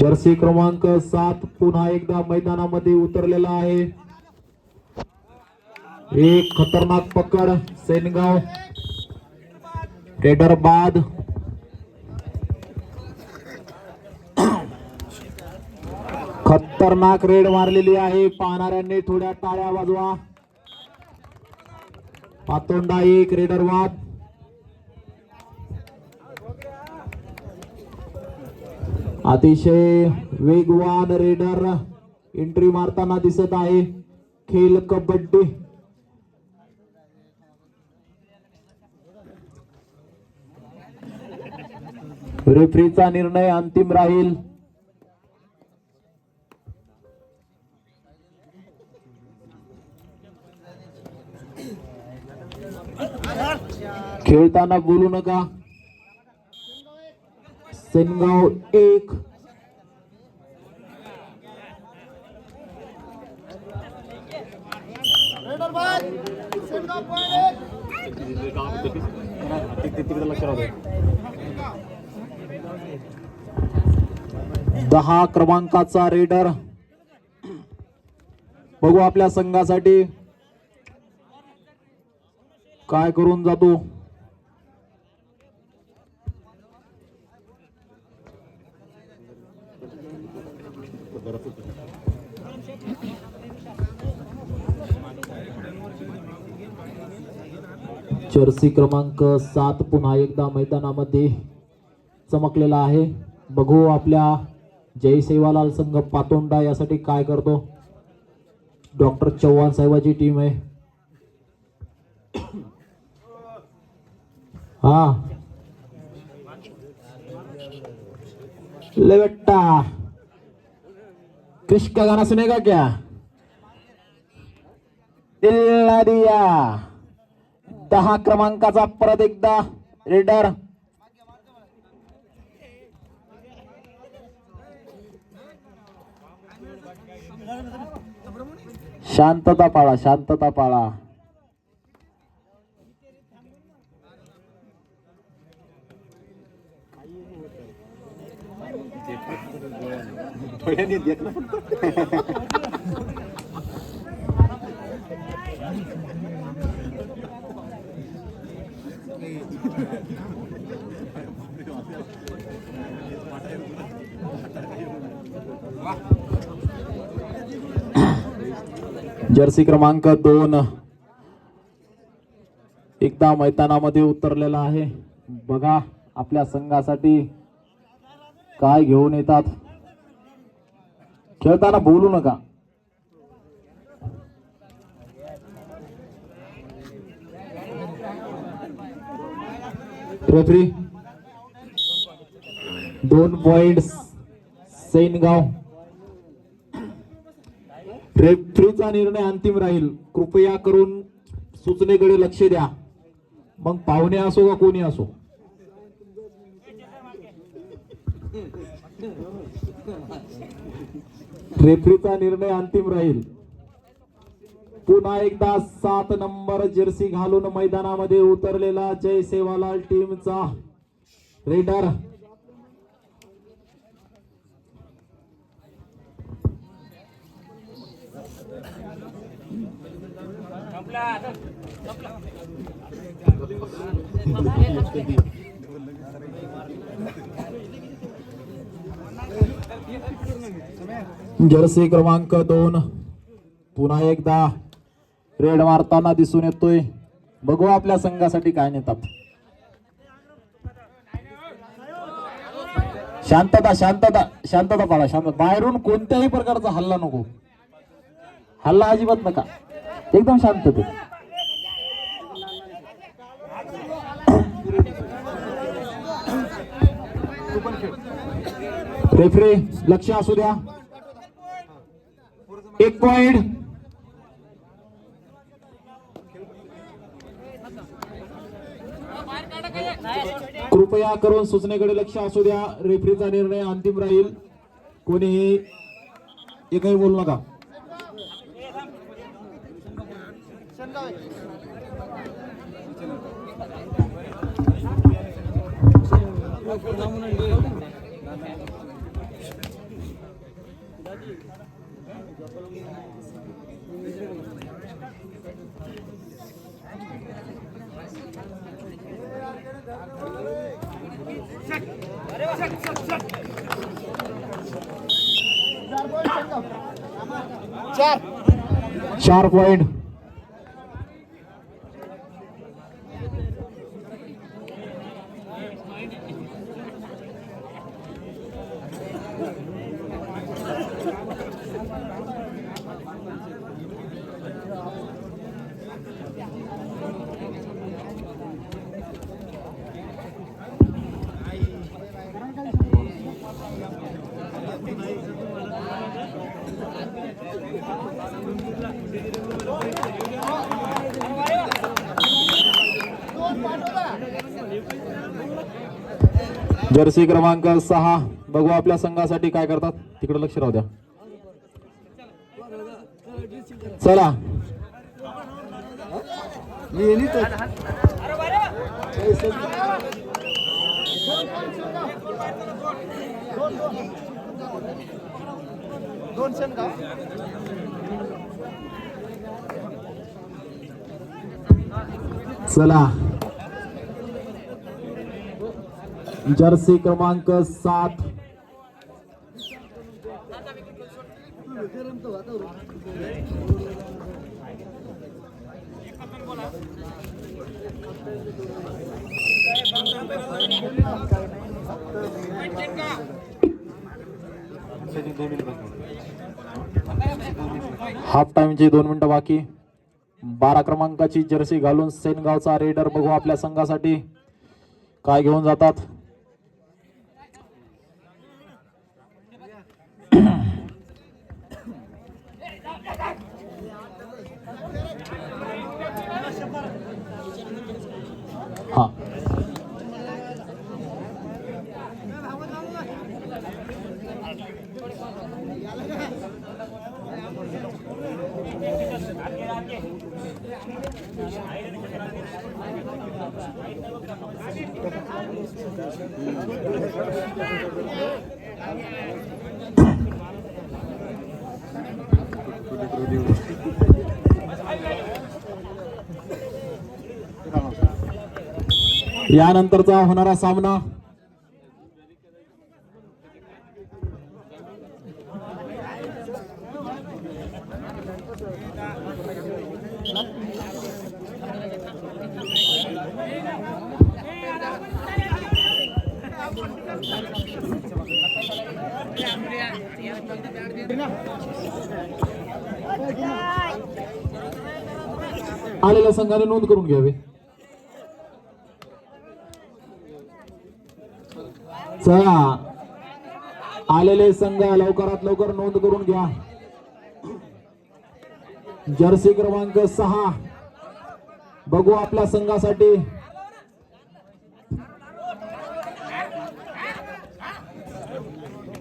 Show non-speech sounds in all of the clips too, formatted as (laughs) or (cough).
Jersey क्रमांक सात पुन्हा एकदा मैदानामध्ये उतरलेला आहे. एक खतरनाक पकड सेनगाव. रेडर बाद. खतरनाक रेड मारलेली आहे. पाहणाऱ्यांनी थोड्या टाळ्या वाजवा. पातोंडा एक रेडर वाद अतिशय वेगवान रेडर एंट्री मारताना दिसत आहे. खेल कबड्डी. रेफरीचा निर्णय अंतिम राहील. खेळताना बोलू नका. सेनगाव एक. दहा क्रमांकाचा रेडर. बघू आपल्या संघासाठी. काय करून जातो? जर्सी क्रमांक सात पुन्हा एकदा मैदानामध्ये चमकलेला आहे. बघू आपल्या जय सेवालाल संघ पातोंडा यासाठी काय करतो. डॉक्टर चव्हाण साहेबाची टीम आहे. हा. लेवट्टा बेटा. का गाना सुनेगा क्या? दिल्ला दिया. दहा क्रमांकाचा परत एकदा रेडर. शांतता पाळा शांतता पाळा. (laughs) जर्सी क्रमांक दोन. एकदा मैदानामध्ये उतरलेला आहे. बघा आपल्या संघासाठी काय घेऊन येतात. खेळताना बोलू नका. रेफरी दोन पॉइंट सैनगाव रेफरीचा निर्णय अंतिम राहील. कृपया करून सूचनेकडे लक्ष द्या. मग पाहुणे असो का कोणी असो? रेफरीचा निर्णय अंतिम राहील. पुन्हा एकदा सात नंबर जर्सी घालून मैदानामध्ये उतरलेला जय सेवालाल टीमचा रेडर. जर्सी क्रमांक दोन. पुन्हा एकदा रेड मारताना दिसून येतोय. बघू आपल्या संघासाठी काय नेतात. शांतता शांतता शांतता पाळा शांत बाहेरून कोणत्याही प्रकारचा हल्ला नको. हल्ला अजिबात नका. एकदम शांतते रेफरी लक्ष असू द्या. एक पॉइंट. कृपया करून सूचनेकडे लक्ष असू द्या. रेफरीचा निर्णय अंतिम राहील. कोणीही एकही बोलू नका. चार चार पॉइंट. जर्सी क्रमांक सहा. बघू आपल्या संघासाठी काय करतात. तिकडे लक्ष राहू द्या. चला. चला। जर्सी क्रमांक सात हाफ टाइमचे दोन मिनिटं बाकी. बारा क्रमांकाची जर्सी घालून सेनगावचा रेडर बघू आपल्या संघासाठी. काय घेऊन जातात? यानंतरचा होणारा सामना आलेल्या संघाने नोंद करून घ्यावी. चला. आलेले संघ लवकरात लवकर नोंद करून घ्या. जर्सी क्रमांक सहा. बघू आपल्या संघासाठी.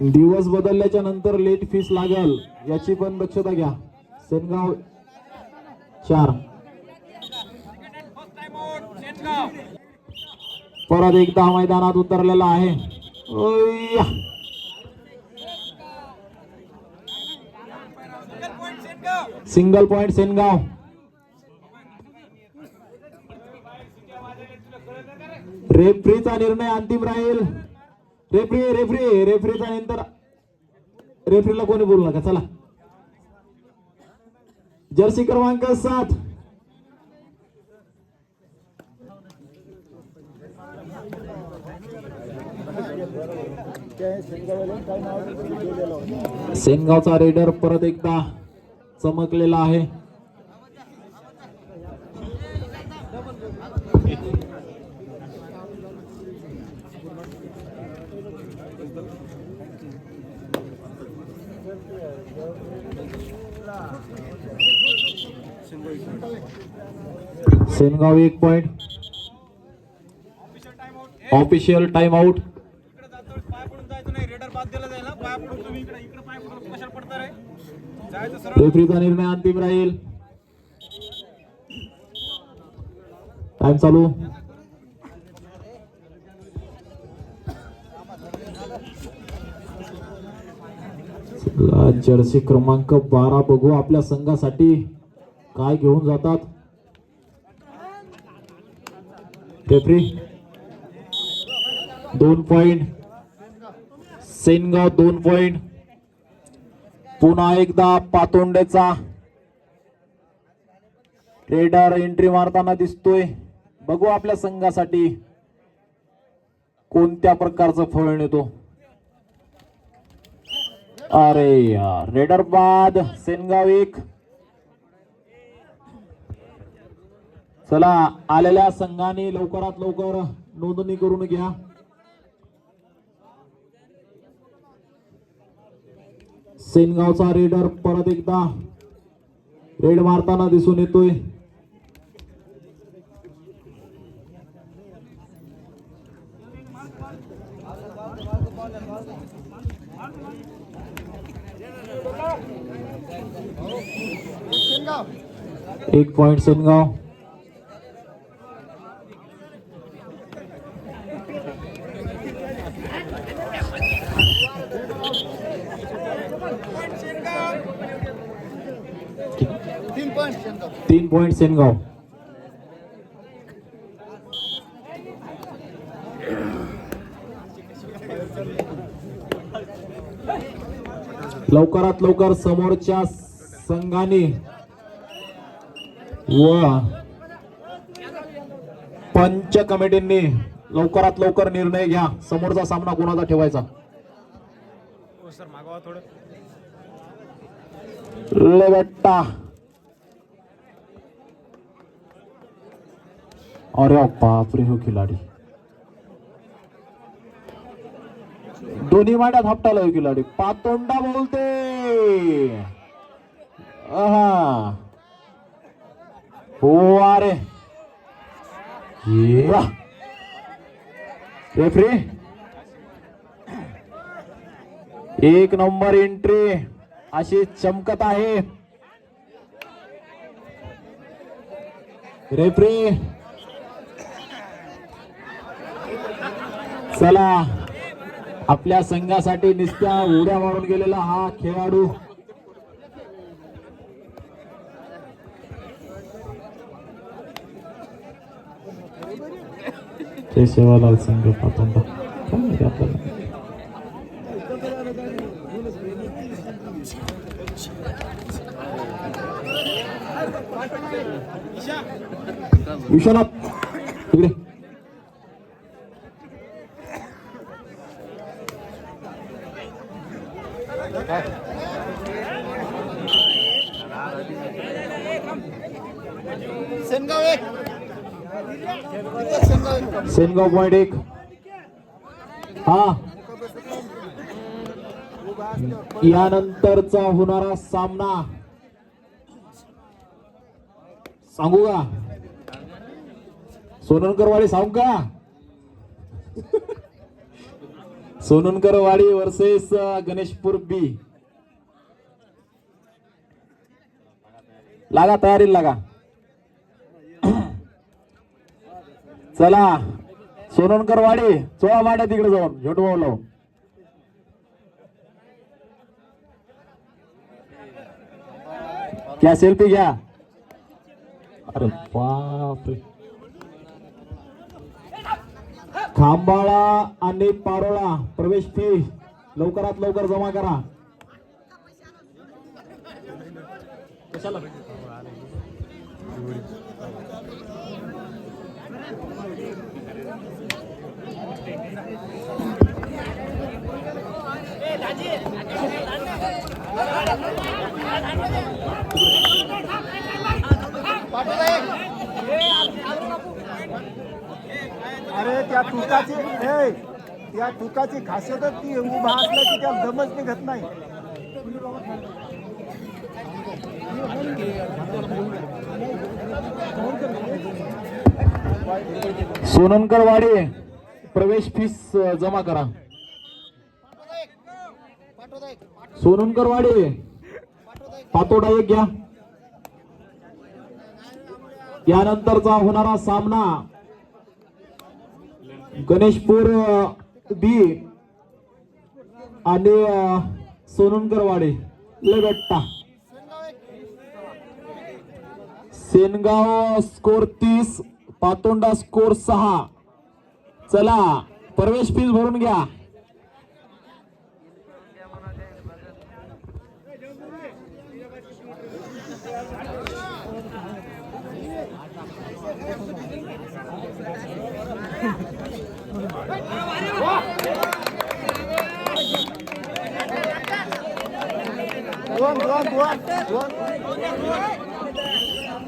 दिवस बदलल्याच्या नंतर लेट फीस लागेल याची पण दक्षता घ्या. सेनगाव चार. परत एकदा मैदानात उतरलेला आहे. Single point Sengaon. रेफरीचा निर्णय अंतिम राहील. रेफरी रेफरी रेफरीचा नंतर रेफरीला कोणी बोलू नका चला. जर्सी क्रमांक सात. सेनगावचा रेडर परत एकदा चमकलेला आहे. सेनगाव एक पॉइंट ऑफिशियल टाइम आउट रेफरीचा निर्णय अंतिम राहील. टाइम चला, जर्सी क्रमांक बारा बघू आपल्या संघासाठी. काय घेऊन जातात? रेफरी दोन पॉइंट सेनगाव दोन पॉइंट पुन्हा एकदा पातोंड्याचा रेडर एंट्री मारताना दिसतोय. बघू आपल्या संघासाठी कोणत्या प्रकारचं फळ नेतो. अरे यार रेडर बाद सेनगाव एक. चला आलेल्या संघाने लवकरात लवकर नोंदणी करून घ्या. सेनगावचा रेडर परत एकदा रेड मारताना दिसून येतोय. एक पॉइंट सेनगाव. तीन पॉइंट सेनगाव लवकरात लवकर समोरच्या संघाने व पंच कमिटींनी लवकरात लवकर निर्णय घ्या. समोरचा सामना कोणाचा ठेवायचा? हो अरे बापरे हो खिलाडी. दोन्ही माड्यात हप्ताला हो खिलाडी. पातोंडा बोलते. हो अरे. रेफरी एक नंबर एंट्री अशी चमकत आहे. रेफरी चला आपल्या संघासाठी निस्त्या उड्या मारून गेलेला हा खेळाडू. सेवालाल संघ पातोंडा विश्वनाथ इकडे सेनगाव एक. पॉइंट एक. हा. यानंतरचा होणारा सामना. सांगू का? सोननकरवाडी सांगू का? Sonankarwadi versus Ganeshpur B. लागा तयारी लागा. चला सोननकर वाडी चोळा माड्या तिकडे जाऊन झोटभाऊ लावून. क्या सेल्फी घ्या. अरे बापरे. खांबाळा आणि पारोळा प्रवेश फी लवकरात लवकर जमा करा. कशाला अरे त्या तुकाची त्या तुकाची खासियतच ती उभा असला की त्याला दमच निघत नाही. सोननकर वाडे प्रवेश फीस जमा करा. सोननकर वाडे पातोडा एक घ्या. यानंतरचा होणारा सामना गणेशपूर बी आणि अ, सोननकरवाडे. लगट्टा. सेनगाव स्कोर तीस पातोंडा स्कोर सहा. चला प्रवेश फीस भरून घ्या. दोन दोन दोन दोन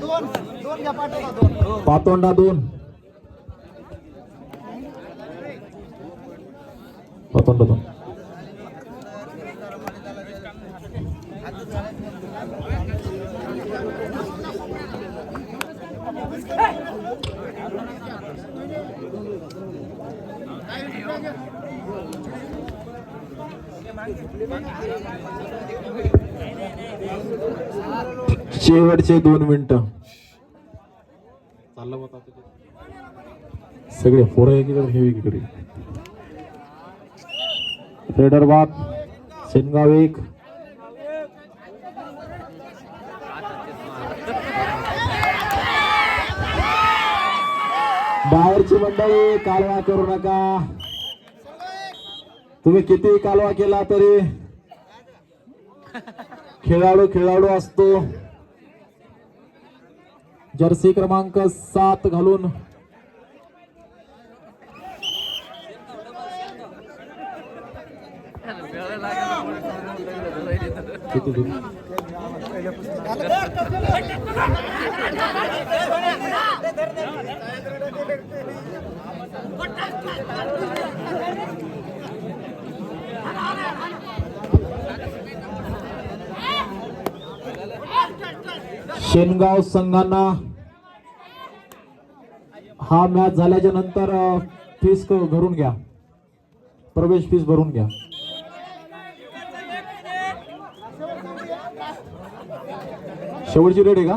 दोन दोन घ्या पाठवला दोन पातोंडा दोन पातोंडा दोन शेवटचे दोन मिनिट. चाललं होता सगळे एकीकडे हे एकीकडे. रेडर बाद सेनगाव एक. बाहेरची मंडळी कालवा करू नका. तुम्ही किती कालवा केला तरी? खेळाडू खेळाडू असतो. जर्सी क्रमांक सात घालून. किती शेनगाव संघांना हा मॅच झाल्याच्यानंतर फीस भरून घ्या. प्रवेश फीस भरून घ्या. शेवटची रेड आहे का?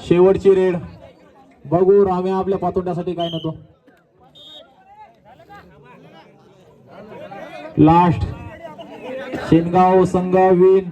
शेवटची रेड. बघू राम्या आपल्या पातोंड्यासाठी काय नव्हतो लास्ट शेनगाव संघ विन